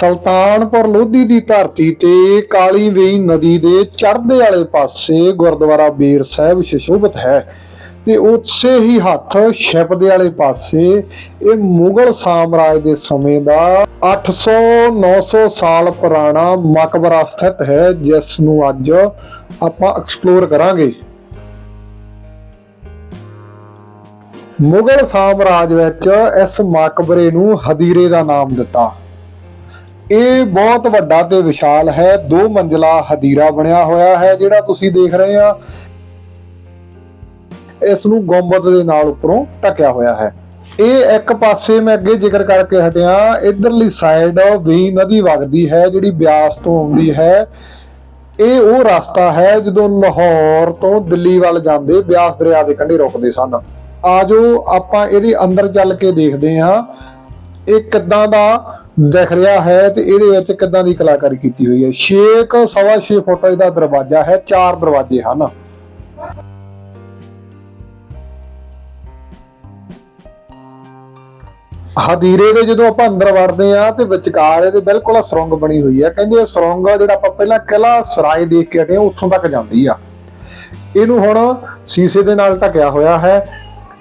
ਸੁਲਤਾਨਪੁਰ ਲੋਧੀ ਦੀ ਧਰਤੀ ਤੇ ਕਾਲੀ ਵੇਈ ਨਦੀ ਦੇ ਚੜ੍ਹਦੇ ਵਾਲੇ ਪਾਸੇ ਗੁਰਦੁਆਰਾ ਬੀਰ ਸਾਹਿਬ ਸ਼ਿਸ਼ੋਭਤ ਹੈ ਤੇ ਉਸੇ ਹੀ ਹੱਥ ਸ਼ਿਪ ਦੇ ਵਾਲੇ ਪਾਸੇ ਇਹ ਮੁਗਲ ਸਾਮਰਾਜ ਦੇ ਸਮੇਂ ਦਾ 800 900 ਸਾਲ ਪੁਰਾਣਾ ਮਕਬਰਾ ਸਥਿਤ ਹੈ, ਜਿਸ ਨੂੰ ਅੱਜ ਆਪਾਂ ਐਕਸਪਲੋਰ ਕਰਾਂਗੇ। ਮੁਗਲ ਸਾਮਰਾਜ ਵਿੱਚ ਇਸ ਮਕਬਰੇ ਨੂੰ ਹਦੀਰੇ ਦਾ ਨਾਮ ਦਿੱਤਾ। ਇਹ ਬਹੁਤ ਵੱਡਾ ਤੇ ਵਿਸ਼ਾਲ ਹੈ। ਦੋ ਮੰਜ਼ਲਾ ਹਦੀਰਾ ਬਣਿਆ ਹੋਇਆ ਹੈ, ਜਿਹੜਾ ਤੁਸੀਂ ਦੇਖ ਰਹੇ ਆ। ਇਸ ਨੂੰ ਗੁੰਬਦ ਦੇ ਨਾਲ ਉੱਪਰੋਂ ਢਕਿਆ ਹੋਇਆ ਹੈ। ਇਹ ਇੱਕ ਪਾਸੇ ਮੈਂ ਅੱਗੇ ਜ਼ਿਕਰ ਕਰਕੇ ਹਟਿਆ, ਇਧਰਲੀ ਸਾਈਡ ਵੀ ਨਦੀ ਵਗਦੀ ਹੈ, ਜਿਹੜੀ ਬਿਆਸ ਤੋਂ ਆਉਂਦੀ ਹੈ। ਇਹ ਉਹ ਰਸਤਾ ਹੈ, ਜਦੋਂ ਲਾਹੌਰ ਤੋਂ ਦਿੱਲੀ ਵੱਲ ਜਾਂਦੇ ਬਿਆਸ ਦਰਿਆ ਦੇ ਕੰਢੇ ਰੁਕਦੇ ਸਨ। ਆਜੋ ਆਪਾਂ ਇਹਦੇ ਅੰਦਰ ਚੱਲ ਕੇ ਦੇਖਦੇ ਹਾਂ, ਇਹ ਕਿੱਦਾਂ ਦਾ ਦਿਖ ਰਿਹਾ ਹੈ ਤੇ ਇਹਦੇ ਵਿੱਚ ਕਿੱਦਾਂ ਦੀ ਕਲਾਕਾਰੀ ਕੀਤੀ ਹੋਈ ਹੈ? 6 ਸਵਾ 6 ਫੁੱਟ ਇਹਦਾ ਦਰਵਾਜ਼ਾ ਹੈ ਚਾਰ ਦਰਵਾਜ਼ੇ ਹਨ। ਹਦੀਰੇ ਦੇ ਜਦੋਂ ਆਪਾਂ ਅੰਦਰ ਵੜਦੇ ਆ ਤੇ ਵਿਚਕਾਰ ਇਹਦੇ ਬਿਲਕੁਲ ਸੁਰੰਗ ਬਣੀ ਹੋਈ ਹੈ। ਕਹਿੰਦੇ ਇਹ ਸੁਰੰਗ ਜਿਹੜਾ ਆਪਾਂ ਪਹਿਲਾਂ ਕਿਲਾ ਸਰਾਏ ਦੇਖ ਕੇ ਹਟੇ ਹਾਂ, ਉੱਥੋਂ ਤੱਕ ਜਾਂਦੀ ਆ। ਇਹਨੂੰ ਹੁਣ ਸੀਸੇ ਦੇ ਨਾਲ ਢਕਿਆ ਹੋਇਆ ਹੈ।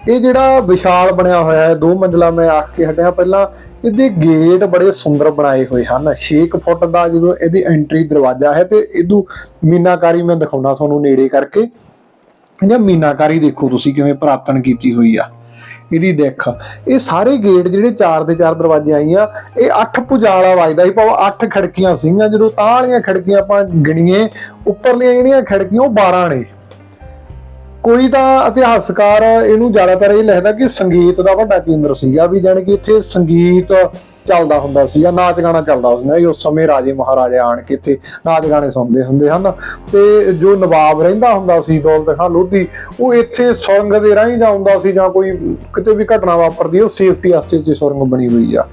ਇਹ ਜਿਹੜਾ ਵਿਸ਼ਾਲ ਬਣਿਆ ਹੋਇਆ ਹੈ, ਦੋ ਮੰਜ਼ਲਾ ਮੈਂ ਆਖ ਕੇ ਹਟਿਆ। ਪਹਿਲਾਂ ਇਹਦੇ ਗੇਟ ਬੜੇ ਸੁੰਦਰ ਬਣਾਏ ਹੋਏ ਹਨ। 6 ਫੁੱਟ ਦਾ ਜਦੋਂ ਇਹਦੀ ਐਂਟਰੀ ਦਰਵਾਜ਼ਾ ਹੈ ਤੇ ਇਹਦੂ ਮੀਨਾਕਾਰੀ ਮੈਂ ਦਿਖਾਉਣਾ ਤੁਹਾਨੂੰ ਨੇੜੇ ਕਰਕੇ। ਇਹ ਮੀਨਾਕਾਰੀ ਦੇਖੋ ਤੁਸੀਂ ਕਿਵੇਂ ਪ੍ਰਾਪਤਨ ਕੀਤੀ ਹੋਈ ਆ। ਇਹਦੀ ਦੇਖ, ਇਹ ਸਾਰੇ ਗੇਟ ਜਿਹੜੇ ਚਾਰ ਦੇ ਚਾਰ ਦਰਵਾਜ਼ੇ ਆਈਆਂ, ਇਹ ਅੱਠ ਪੁਜਾਲਾ ਵੱਜਦਾ ਸੀ, ਭਾਵੇਂ ਅੱਠ ਖਿੜਕੀਆਂ ਸੀਗੀਆਂ। ਜਦੋਂ ਤਾਂ ਵਾਲੀਆਂ ਖਿੜਕੀਆਂ ਆਪਾਂ ਗਿਣੀਏ, ਉੱਪਰਲੀਆਂ ਜਿਹੜੀਆਂ ਖਿੜਕੀਆਂ ਉਹ 12 ਨੇ। ਕੋਈ ਤਾਂ ਇਤਿਹਾਸਕਾਰ ਇਹਨੂੰ ਜ਼ਿਆਦਾਤਰ ਇਹ ਲਿਖਦਾ ਕਿ ਸੰਗੀਤ ਦਾ ਵੱਡਾ ਕੇਂਦਰ ਸੀਗਾ ਵੀ ਜਾਣੀ ਕਿ ਇੱਥੇ ਸੰਗੀਤ ਚੱਲਦਾ ਹੁੰਦਾ ਸੀਗਾ ਨਾਚ ਗਾਣਾ ਚੱਲਦਾ ਹੁੰਦਾ ਸੀ। ਉਸ ਸਮੇਂ ਰਾਜੇ ਮਹਾਰਾਜੇ ਆਣ ਕੇ ਇੱਥੇ ਨਾਚ ਗਾਣੇ ਸੁਣਦੇ ਹੁੰਦੇ ਹਨ ਤੇ ਜੋ ਨਵਾਬ ਰਹਿੰਦਾ ਹੁੰਦਾ ਸੀ ਦੌਲਤ ਖਾਨ ਲੋਧੀ, ਉਹ ਇੱਥੇ ਸੁਰੰਗ ਦੇ ਰਾਹੀਂ ਜਾਂਦਾ ਸੀ ਜਾਂ ਕੋਈ ਕਿਤੇ ਵੀ ਘਟਨਾ ਵਾਪਰਦੀ ਉਹ ਸੇਫਟੀ ਵਾਸਤੇ ਇੱਥੇ ਸੁਰੰਗ ਬਣੀ ਹੋਈ ਆ।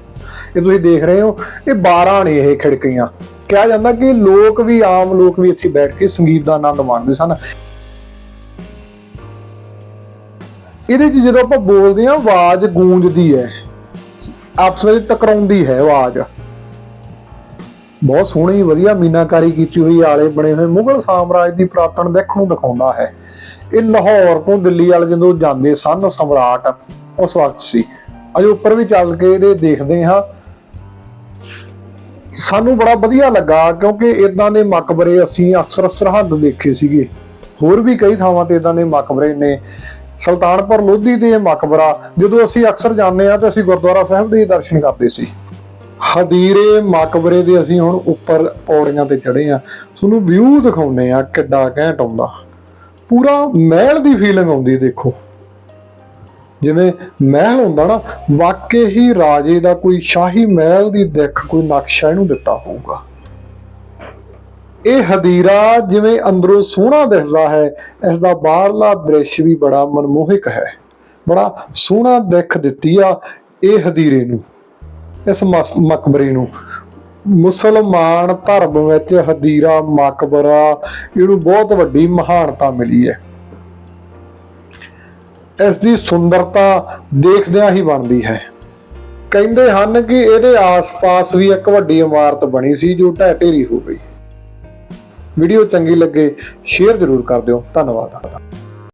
ਇਹ ਤੁਸੀਂ ਦੇਖ ਰਹੇ ਹੋ, ਇਹ 12 ਨੇ ਇਹ ਖਿੜਕੀਆਂ। ਕਿਹਾ ਜਾਂਦਾ ਕਿ ਲੋਕ ਵੀ, ਆਮ ਲੋਕ ਵੀ ਇੱਥੇ ਬੈਠ ਕੇ ਸੰਗੀਤ ਦਾ ਆਨੰਦ ਮਾਣਦੇ ਸਨ। ਇਹਦੇ 'ਚ ਜਦੋਂ ਆਪਾਂ ਬੋਲਦੇ ਆ ਆਵਾਜ਼ ਗੂੰਜਦੀ ਹੈ। ਆਪਸ ਵਿੱਚ ਟਕਰਾਉਂਦੀ ਹੈ ਆਵਾਜ਼। ਬਹੁਤ ਸੋਹਣੀ, ਵਧੀਆ ਮੀਨਾਕਾਰੀ ਕੀਤੀ ਹੋਈ ਆਲੇ ਬਣੇ ਹੋਏ ਮੁਗਲ ਸਾਮਰਾਜ ਦੀ ਪ੍ਰਾਪਤਨ ਦੇਖਣ ਨੂੰ ਦਿਖਾਉਂਦਾ ਹੈ। ਇਹ ਲਾਹੌਰ ਤੋਂ ਦਿੱਲੀ ਵਾਲ ਜਦੋਂ ਜਾਂਦੇ ਸਨ, ਸਮਰਾਟ, ਉਸ ਵਕਤ ਸੀ। ਅਜੇ ਉੱਪਰ ਵੀ ਚੱਲ ਕੇ ਇਹਦੇ ਦੇਖਦੇ ਹਾਂ। ਸਾਨੂੰ ਬੜਾ ਵਧੀਆ ਲੱਗਾ ਕਿਉਂਕਿ ਇਦਾਂ ਦੇ ਮਕਬਰੇ ਅਸੀਂ ਅਕਸਰ ਸਰਹੱਦ ਦੇਖੇ ਸੀਗੇ। ਹੋਰ ਵੀ ਕਈ ਥਾਵਾਂ ਤੇ ਇਦਾਂ ਦੇ ਮਕਬਰੇ ਨੇ। ਸੁਲਤਾਨਪੁਰ ਲੋਧੀ ਦੇ ਮਕਬਰਾ, ਜਦੋਂ ਅਸੀਂ ਅਕਸਰ ਜਾਂਦੇ ਆ ਤੇ ਅਸੀਂ ਗੁਰਦੁਆਰਾ ਸਾਹਿਬ ਦੇ ਦਰਸ਼ਨ ਕਰਦੇ ਸੀ। ਹਦੀਰੇ ਮਕਬਰੇ ਦੇ ਅਸੀਂ ਹੁਣ ਉੱਪਰ ਪੌੜੀਆਂ ਤੇ ਚੜੇ ਆ ਤੁਹਾਨੂੰ ਵਿਊ ਦਿਖਾਉਨੇ ਆ ਕਿੱਡਾ ਘੈਂਟ ਆਉਂਦਾ। ਪੂਰਾ ਮਹਿਲ ਦੀ ਫੀਲਿੰਗ ਆਉਂਦੀ ਦੇਖੋ। ਜਿਵੇਂ ਮਹਿਲ ਹੁੰਦਾ ਨਾ, ਵਾਕਈ ਹੀ ਰਾਜੇ ਦਾ ਕੋਈ ਸ਼ਾਹੀ ਮਹਿਲ ਦੀ ਦਿੱਖ, ਕੋਈ ਨਕਸ਼ਾ ਇਹਨੂੰ ਦਿੱਤਾ ਹੋਊਗਾ। ਇਹ ਹਦੀਰਾ ਜਿਵੇਂ ਅੰਦਰੋਂ ਸੋਹਣਾ ਦਿਖਦਾ ਹੈ ਇਸ ਦਾ ਬਾਹਰਲਾ ਦ੍ਰਿਸ਼ ਵੀ ਬੜਾ ਮਨਮੋਹਕ ਹੈ। ਬੜਾ ਸੋਹਣਾ ਦਿੱਖ ਦਿੱਤੀ ਆ ਇਹ ਹਦੀਰੇ ਨੂੰ, ਇਸ ਮਕਬਰੇ ਨੂੰ। ਮੁਸਲਮਾਨ ਧਰਮ ਵਿੱਚ ਹਦੀਰਾ, ਮਕਬਰਾ, ਇਹਨੂੰ ਬਹੁਤ ਵੱਡੀ ਮਹਾਨਤਾ ਮਿਲੀ ਹੈ। ਇਸ ਦੀ ਸੁੰਦਰਤਾ ਦੇਖਦਿਆਂ ਹੀ ਬਣਦੀ ਹੈ। ਕਹਿੰਦੇ ਹਨ ਕਿ ਇਹਦੇ ਆਸ-ਪਾਸ ਵੀ ਇੱਕ ਵੱਡੀ ਇਮਾਰਤ ਬਣੀ ਸੀ ਜੋ ਢਹਿ ਢੇਰੀ ਹੋ ਗਈ। ਵੀਡੀਓ ਚੰਗੀ ਲੱਗੇ ਸ਼ੇਅਰ ਜ਼ਰੂਰ ਕਰ ਦਿਓ। ਧੰਨਵਾਦ।